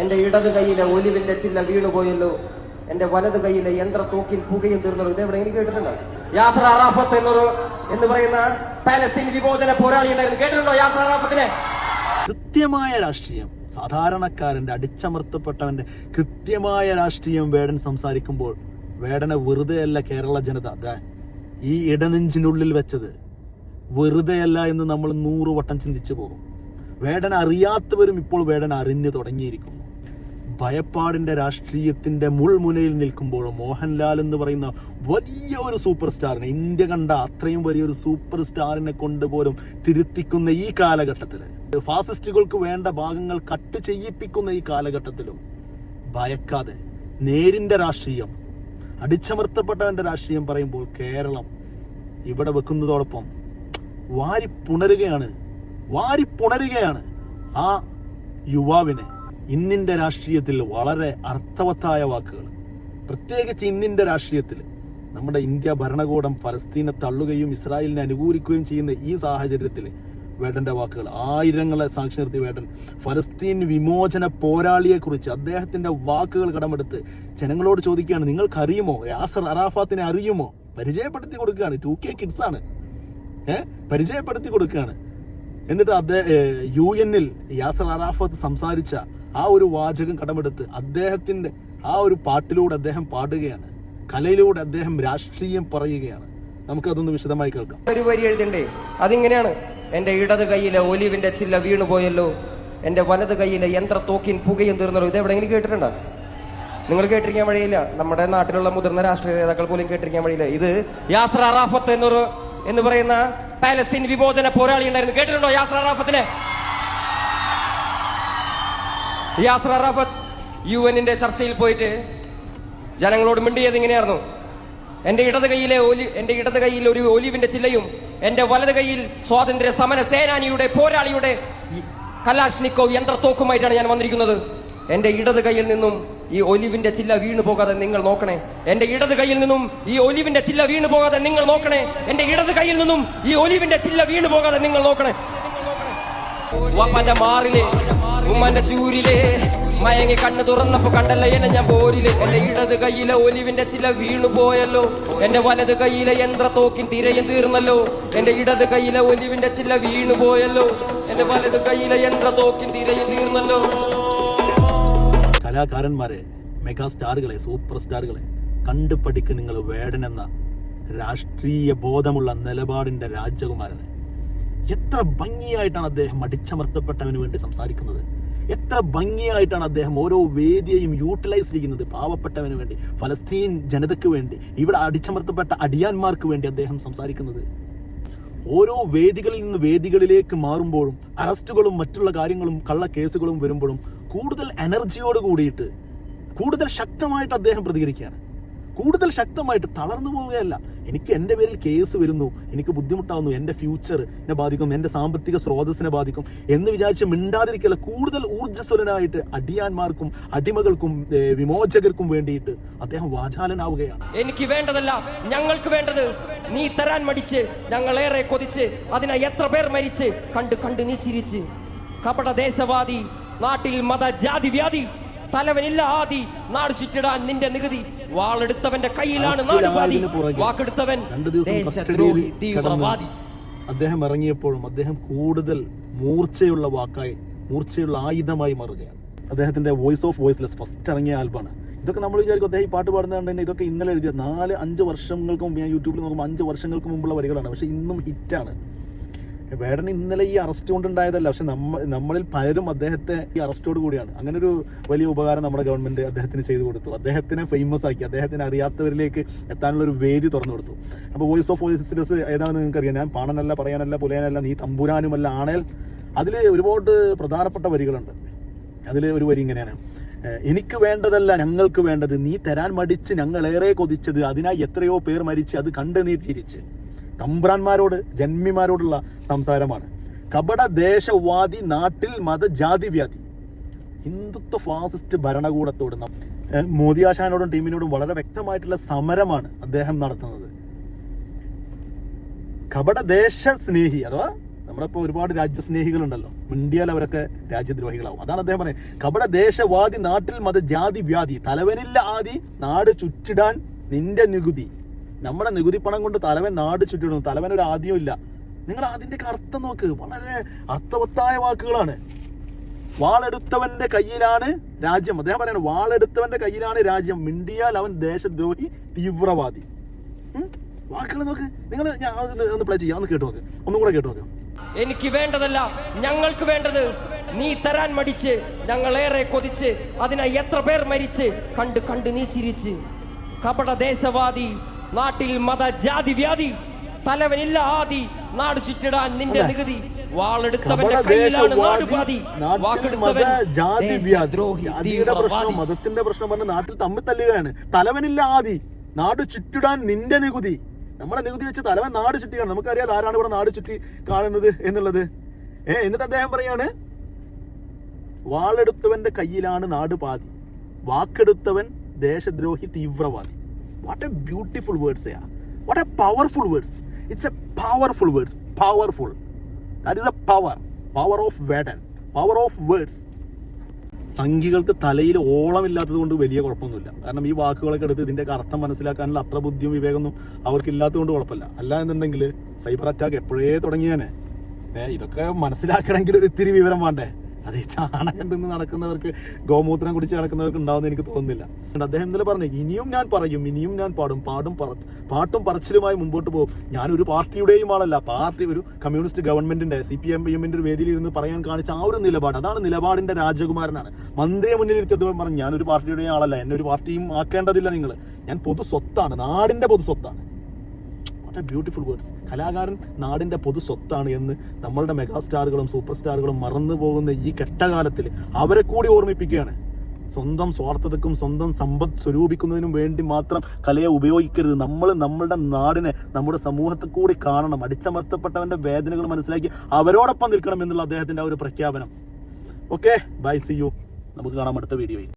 എന്റെ ഇടത് കൈയിലെ ഒലിവിന്റെ ചില്ല വീണുപോയല്ലോ. എന്റെ വലത് കൈയിലെ യന്ത്ര തൂക്കിൽ പുകയും തീർന്നല്ലോ. ഇതെവിടെ? എനിക്ക് കേട്ടിട്ടുണ്ടോ? യാസർ അറാഫത്ത് എന്നൊരു എന്ന് പറയുന്ന പാലസ്തീൻ വിമോചന പോരാളി ഉണ്ടായിരുന്നു. കേട്ടിട്ടുണ്ടോ യാസർ കൃത്യമായ രാഷ്ട്രീയം. സാധാരണക്കാരന്റെ അടിച്ചമർത്തപ്പെട്ടവന്റെ കൃത്യമായ രാഷ്ട്രീയം വേടൻ സംസാരിക്കുമ്പോൾ വേടനെ വെറുതെയല്ല കേരള ജനത. അതാ ഈ ഇടനെഞ്ചിനുള്ളിൽ വെച്ചത് വെറുതെയല്ല എന്ന് നമ്മൾ നൂറ് വട്ടം ചിന്തിച്ചു പോകും. വേടൻ അറിയാത്തവരും ഇപ്പോൾ വേടൻ അറിഞ്ഞു തുടങ്ങിയിരിക്കുന്നു. ഭയപ്പാടിന്റെ രാഷ്ട്രീയത്തിന്റെ മുൾമുനയിൽ നിൽക്കുമ്പോൾ മോഹൻലാൽ എന്ന് പറയുന്ന വലിയ ഒരു സൂപ്പർ സ്റ്റാറിനെ ഇന്ത്യ കണ്ട അത്രയും വലിയൊരു സൂപ്പർ സ്റ്റാറിനെ കൊണ്ടുപോലും തിരുത്തിക്കുന്ന ഈ കാലഘട്ടത്തിൽ ഫാസിസ്റ്റുകൾക്ക് വേണ്ട ഭാഗങ്ങൾ കട്ട് ചെയ്യിപ്പിക്കുന്ന ഈ കാലഘട്ടത്തിലും ഭയക്കാതെ നേരിന്റെ രാഷ്ട്രീയം അടിച്ചമർത്തപ്പെട്ടവന്റെ രാഷ്ട്രീയം പറയുമ്പോൾ കേരളം ഇവിടെ വെക്കുന്നതോടൊപ്പം വാരി പുണരുകയാണ് വാരി പുണരുകയാണ് ആ യുവാവിനെ. ഇന്നിന്റെ രാഷ്ട്രീയത്തിൽ വളരെ അർത്ഥവത്തായ വാക്കുകൾ പ്രത്യേകിച്ച് ഇന്നിന്റെ രാഷ്ട്രീയത്തിൽ നമ്മുടെ ഇന്ത്യ ഭരണകൂടം ഫലസ്തീനെ തള്ളുകയും ഇസ്രായേലിനെ അനുകൂലിക്കുകയും ചെയ്യുന്ന ഈ സാഹചര്യത്തിൽ വേടന്റെ വാക്കുകൾ ആയിരങ്ങളെ സാക്ഷി നിർത്തി വേടൻ. ഫലസ്തീൻ വിമോചന പോരാളിയെ കുറിച്ച് അദ്ദേഹത്തിന്റെ വാക്കുകൾ കടമെടുത്ത് ജനങ്ങളോട് ചോദിക്കുകയാണ്. നിങ്ങൾക്ക് അറിയുമോ യാസർ അറാഫാത്തിനെ അറിയുമോ? പരിചയപ്പെടുത്തി കൊടുക്കുകയാണ്. ടു കെ കിഡ്സ് ആണ്. ഏഹ് പരിചയപ്പെടുത്തി കൊടുക്കുകയാണ്. എന്നിട്ട് അദ്ദേഹം യു എന്നിൽ യാസർ അറാഫത്ത് സംസാരിച്ച ആ ഒരു വാചകം കടമെടുത്ത് അദ്ദേഹത്തിന്റെ ആ ഒരു പാട്ടിലൂടെ അദ്ദേഹം പാടുകയാണ്. കലയിലൂടെ അദ്ദേഹം രാഷ്ട്രീയം പറയുകയാണ്. നമുക്കതൊന്ന് വിശദമായി കേൾക്കാം. ഒരു വരി എഴുതണ്ടേ? അതിങ്ങനെയാണ്. എന്റെ ഇടത് കൈയിലെ ഒലിവിന്റെ ചില്ല വീണുപോയല്ലോ എന്റെ വലത് കൈയിലെ യന്ത്ര തോക്കിൻ പുകയും തീർന്നല്ലോ. ഇത് എവിടെയെങ്കിലും കേട്ടിട്ടുണ്ടോ? നിങ്ങൾ കേട്ടിരിക്കാൻ വഴിയില്ല. നമ്മുടെ നാട്ടിലുള്ള മുതിർന്ന രാഷ്ട്രീയ നേതാക്കൾ പോലും കേട്ടിരിക്കാൻ വഴിയില്ല. ഇത് യാസർ അറാഫത്ത് എന്നൊരു എന്ന് പറയുന്ന പാലസ്തീൻ വിമോചന പോരാളി ഉണ്ടായിരുന്നു. കേട്ടിട്ടുണ്ടോ യാസർ അറാഫത്തിനെ? യാസർ അറാഫത്ത് യു എന്നിന്റെ ചർച്ചയിൽ പോയിട്ട് ജനങ്ങളോട് മിണ്ടിയത് ഇങ്ങനെയായിരുന്നു. എന്റെ ഇടത് കൈയിലെ ഒലി എന്റെ ഇടത് കൈയിൽ ഒരു ഒലിവിന്റെ ചില്ലയും എന്റെ വലത് കൈയിൽ സ്വാതന്ത്ര്യ സമര സേനാനിയുടെ പോരാളിയുടെ കലാഷ്നിക്കോവ് യന്ത്രത്തോക്കുമായിട്ടാണ് ഞാൻ വന്നിരിക്കുന്നത്. എന്റെ ഇടത് കൈയിൽ നിന്നും ഈ ഒലിവിന്റെ ചില്ല വീണു പോകാതെ നിങ്ങൾ നോക്കണേ. എന്റെ ഇടത് കൈയിൽ നിന്നും ഈ ഒലിവിന്റെ ചില്ല വീണു പോകാതെ നിങ്ങൾ നോക്കണേ. എന്റെ ഇടത് കൈയിൽ നിന്നും ഈ ഒലിവിന്റെ ചില്ല വീണു പോകാതെ നിങ്ങൾ നോക്കണേ. മാറിലെ ഉമ്മന്റെ ചൂരിലെ മയങ്ങി കണ്ണ് തുറന്നപ്പോ കണ്ടല്ല എന്നെ ഞാൻ പോരിൽ. എന്റെ ഇടത് കൈയിലെ ഒലിവിന്റെ ചില വീണു പോയല്ലോ. എന്റെ വലത് കൈയിലെ യന്ത്രത്തോക്കിൻ തിരയും തീർന്നല്ലോ. എന്റെ ഇടത് കൈയിലെ ഒലിവിന്റെ ചില വീണു പോയല്ലോ. എന്റെ വലത് കൈയിലെ യന്ത്രത്തോക്കിൻ തിരയും തീർന്നല്ലോ. കലാകാരന്മാരെ മെഗാ സ്റ്റാറുകളെ സൂപ്പർ സ്റ്റാറുകളെ കണ്ടു നിങ്ങൾ വേടനെന്ന രാഷ്ട്രീയ ബോധമുള്ള നിലപാടിന്റെ രാജകുമാരനെ. എത്ര ഭംഗിയായിട്ടാണ് അദ്ദേഹം അടിച്ചമർത്തപ്പെട്ടവന് വേണ്ടി സംസാരിക്കുന്നത്? എത്ര ഭംഗിയായിട്ടാണ് അദ്ദേഹം ഓരോ വേദിയെയും യൂട്ടിലൈസ് ചെയ്യുന്നത് പാവപ്പെട്ടവന് വേണ്ടി ഫലസ്തീൻ ജനതയ്ക്ക് വേണ്ടി ഇവിടെ അടിച്ചമർത്തപ്പെട്ട അടിയാന്മാർക്ക് വേണ്ടി അദ്ദേഹം സംസാരിക്കുന്നത്? ഓരോ വേദികളിൽ നിന്ന് വേദികളിലേക്ക് മാറുമ്പോഴും അറസ്റ്റുകളും മറ്റുള്ള കാര്യങ്ങളും കള്ള കേസുകളും വരുമ്പോഴും കൂടുതൽ എനർജിയോട് കൂടിയിട്ട് കൂടുതൽ ശക്തമായിട്ട് അദ്ദേഹം പ്രതികരിക്കുകയാണ്. കൂടുതൽ ശക്തമായിട്ട് തളർന്നു പോവുകയല്ല. എനിക്ക് എന്റെ പേരിൽ കേസ് വരുന്നു. എനിക്ക് ബുദ്ധിമുട്ടാവുന്നു. എന്റെ ഫ്യൂച്ചർ എന്നെ ബാധിക്കും. എന്റെ സാമ്പത്തിക സ്രോതസ്സിനെ ബാധിക്കും. എന്ന് വിചാരിച്ച് മിണ്ടാതിരിക്കല്ല കൂടുതൽ ഊർജസ്വലനായിട്ട് അടിയാന്മാർക്കും അടിമകൾക്കും വിമോചകർക്കും വേണ്ടിയിട്ട് അദ്ദേഹം വാചാലനാവുകയാണ്. എനിക്ക് വേണ്ടതല്ല ഞങ്ങൾക്ക് വേണ്ടത്. നീ തരാൻ മടിച്ച് ഞങ്ങളേറെ കൊതിച്ച് അതിനെ എത്ര പേർ മരിച്ച് കണ്ട് കണ്ട് നീ ചിരിച്ച്. കപട ദേശവാദി നാട്ടിൽ മത ജാതി വ്യാധി തലവനില്ല ആദി നാട് ചുറ്റിടാൻ നിന്റെ നികുതി. വാളെടുത്തവന്റെ കയ്യിലാണ് വാക്കെടുത്തവൻ ദേശദ്രോഹി തീവ്രവാദി. അദ്ദേഹം ഇറങ്ങിയപ്പോഴും അദ്ദേഹം കൂടുതൽ മൂർച്ചയുള്ള വാക്കായി മൂർച്ചയുള്ള ആയുധമായി മാറുകയാണ്. അദ്ദേഹത്തിന്റെ വോയിസ് ഓഫ് വോയിസ്ലെസ് ഫസ്റ്റ് ഇറങ്ങിയ ആൽബാണ് ഇതൊക്കെ നമ്മൾ വിചാരിക്കും അദ്ദേഹം ഈ പാട്ട് പാടുന്നത് കണ്ട് തന്നെ ഇതൊക്കെ ഇന്നലെ എഴുതിയ നാല് അഞ്ച് വർഷങ്ങൾക്ക് മുമ്പ് ഞാൻ യൂട്യൂബിൽ നോക്കുമ്പോൾ അഞ്ച് വർഷങ്ങൾക്ക് മുമ്പുള്ള വരികളാണ്. പക്ഷെ ഇന്നും ഹിറ്റാണ് വേടൻ ഇന്നലെ ഈ അറസ്റ്റ് കൊണ്ടുണ്ടായതല്ല. പക്ഷെ നമ്മ നമ്മളിൽ പലരും അദ്ദേഹത്തെ ഈ അറസ്റ്റോട് കൂടിയാണ്. അങ്ങനെ ഒരു വലിയ ഉപകാരം നമ്മുടെ ഗവൺമെന്റ് അദ്ദേഹത്തിന് ചെയ്തു കൊടുത്തു. അദ്ദേഹത്തിനെ ഫേമസ് ആക്കി. അദ്ദേഹത്തിന് അറിയാത്തവരിലേക്ക് എത്താനുള്ള ഒരു വേദി തുറന്നു കൊടുത്തു. അപ്പോൾ വോയിസ് ഓഫ് വോയിസസ് ഏതാണെന്ന് നിങ്ങൾക്ക് അറിയാം ഞാൻ പാണനല്ല പറയാനല്ല പുലയനല്ല നീ തമ്പുരാനുമല്ല ആണേൽ അതിൽ ഒരുപാട് പ്രധാനപ്പെട്ട വരികളുണ്ട്. അതിൽ ഒരു വരി ഇങ്ങനെയാണ്. എനിക്ക് വേണ്ടതല്ല ഞങ്ങൾക്ക് വേണ്ടത്. നീ തരാൻ മടിച്ച് ഞങ്ങളേറെ കൊതിച്ചത്. അതിനായി എത്രയോ പേർ മരിച്ച് അത് കണ്ട് നീ തിരിച്ച്. തമ്പ്രാന്മാരോട് ജന്മിമാരോടുള്ള സംസാരമാണ്. കപട ദേശവാദി നാട്ടിൽ മതജാതി വ്യാധി ഹിന്ദുത്വ ഫാസിസ്റ്റ് ഭരണകൂടത്തോട് മോദി ആശാനോടും ടീമിനോടും വളരെ വ്യക്തമായിട്ടുള്ള സമരമാണ് അദ്ദേഹം നടത്തുന്നത്. കപട ദേശ സ്നേഹി അഥവാ നമ്മളിപ്പോ ഒരുപാട് രാജ്യസ്നേഹികളുണ്ടല്ലോ ഇന്ത്യയിൽ അവരൊക്കെ രാജ്യദ്രോഹികളാവും. അതാണ് അദ്ദേഹം പറയുന്നത് കപട ദേശവാദി നാട്ടിൽ മത ജാതി വ്യാധി തലവനില്ല ആദി നാട് ചുറ്റിടാൻ നിന്റെ നികുതി. നമ്മുടെ നികുതി പണം കൊണ്ട് തലവൻ നാട് ചുറ്റിടുന്നു. തലവൻ ഒരു ആദ്യം ഇല്ല. നിങ്ങൾ അതിന്റെ അർത്ഥം നോക്ക്. വളരെ അർത്ഥവത്തായ വാക്കുകളാണ്. വാളെടുത്തവന്റെ കയ്യിലാണ് രാജ്യം. അദ്ദേഹം പറയുന്നത് വാളെടുത്തവന്റെ കയ്യിലാണ് രാജ്യം. മിണ്ടിയാൽ അവൻ ദേശദ്രോഹി തീവ്രവാദി. വാക്കുകൾ നോക്ക്. നിങ്ങൾ ഞാൻ ഒന്ന് പ്ലേ ചെയ്യാം. ഒന്ന് കേട്ടു നോക്ക്. ഒന്നും കൂടെ കേട്ടു നോക്ക്. എനിക്ക് വേണ്ടതല്ല. ഞങ്ങൾക്ക് വേണ്ടത് നീ തരാൻ മടിച്ച് ഞങ്ങൾ ഏറെ കൊതിച്ച് അതിനായി എത്ര പേർ മരിച്ച് കണ്ട് കണ്ട് നീ ചിരിച്ച്. കപട ദേശവാദി നാട്ടിൽ മത ജാതി വ്യാധി തലവനില്ല ആദി നാട് ചുറ്റിടാൻ നിന്റെ. നികുതി. വാളെടുത്തവന്റെ കയ്യിലാണ് നാട് പാതി വാക്കെടുത്തവൻ ജാതി പ്രശ്നം മതത്തിന്റെ പ്രശ്നം പറഞ്ഞ നാട്ടിൽ തമ്മിൽ തല്ലുകയാണ്. തലവനില്ല ആദി നാട് ചുറ്റിടാൻ നിന്റെ നികുതി. നമ്മുടെ നികുതി വെച്ച് തലവൻ നാട് ചുറ്റിയാണ്. നമുക്കറിയാം ആരാണ് ഇവിടെ നാട് ചുറ്റി കാണുന്നത് എന്നുള്ളത്. ഏ എന്നിട്ട് അദ്ദേഹം പറയാണ് വാളെടുത്തവന്റെ കയ്യിലാണ് നാട് പാതി വാക്കെടുത്തവൻ ദേശദ്രോഹി തീവ്രവാദി. What a beautiful words what a powerful words it's a powerful words powerful that is a power power of Vedan power of words സംഖ്യകൾക്ക് തലയിൽ ഓളമില്ലാത്തത് കൊണ്ട് വലിയ കുഴപ്പമൊന്നുമില്ല. കാരണം ഈ വാക്കുകളൊക്കെ എടുത്ത് ഇതിന്റെ അർത്ഥം മനസ്സിലാക്കാനുള്ള അത്ര ബുദ്ധിയും വിവേകമൊന്നും അവർക്കില്ലാത്തത് കൊണ്ട് കുഴപ്പമില്ല. അല്ല എന്നുണ്ടെങ്കിൽ സൈബർ അറ്റാക്ക് എപ്പോഴേ തുടങ്ങിയാനെ? ഇതൊക്കെ മനസ്സിലാക്കണമെങ്കിൽ ഒരു ഇത്തിരി വിവരം വേണ്ടേ? അത് ചാണകം തിന്ന് നടക്കുന്നവർക്ക് ഗോമൂത്രം കുടിച്ച് നടക്കുന്നവർക്ക് ഉണ്ടാവുന്ന എനിക്ക് തോന്നുന്നില്ല. അദ്ദേഹം ഇന്നലെ പറഞ്ഞു ഇനിയും ഞാൻ പറയും ഇനിയും ഞാൻ പാടും പാടും പാട്ടും പറച്ചിലുമായി മുമ്പോട്ട് പോകും. ഞാൻ ഒരു പാർട്ടിയുടെയും ആളല്ല പാർട്ടി ഒരു കമ്മ്യൂണിസ്റ്റ് ഗവൺമെന്റിന്റെ സി പി എം എമ്മിന്റെ ഒരു വേദിയിൽ ഇരുന്ന് പറയാൻ കാണിച്ച ആ ഒരു നിലപാട്. അതാണ് നിലപാടിന്റെ രാജകുമാരനാണ്. മന്ത്രിയെ മുന്നിൽ ഇരുത്തിയതും പറഞ്ഞു ഞാനൊരു പാർട്ടിയുടെയും ആളല്ല എന്നെ ഒരു പാർട്ടിയും ആക്കേണ്ടതില്ല നിങ്ങൾ ഞാൻ പൊതു സ്വത്താണ് നാടിന്റെ പൊതു സ്വത്താണ്. വാട്ട് എ ബ്യൂട്ടിഫുൾ വേർഡ്സ് കലാകാരൻ നാടിന്റെ പൊതു സ്വത്താണ് എന്ന് നമ്മളുടെ മെഗാസ്റ്റാറുകളും സൂപ്പർ സ്റ്റാറുകളും മറന്നു പോകുന്ന ഈ കെട്ടകാലത്തിൽ അവരെ കൂടി ഓർമ്മിപ്പിക്കുകയാണ്. സ്വന്തം സ്വാർത്ഥതക്കും സ്വന്തം സമ്പത്ത് സ്വരൂപിക്കുന്നതിനും വേണ്ടി മാത്രം കലയെ ഉപയോഗിക്കരുത്. നമ്മൾ നമ്മളുടെ നാടിനെ നമ്മുടെ സമൂഹത്തെ കൂടി കാണണം. അടിച്ചമർത്തപ്പെട്ടവന്റെ വേദനകൾ മനസ്സിലാക്കി അവരോടൊപ്പം നിൽക്കണം എന്നുള്ള അദ്ദേഹത്തിന്റെ ആ ഒരു പ്രഖ്യാപനം. ഓക്കെ ബൈ സി യു നമുക്ക് കാണാം അടുത്ത വീഡിയോയിൽ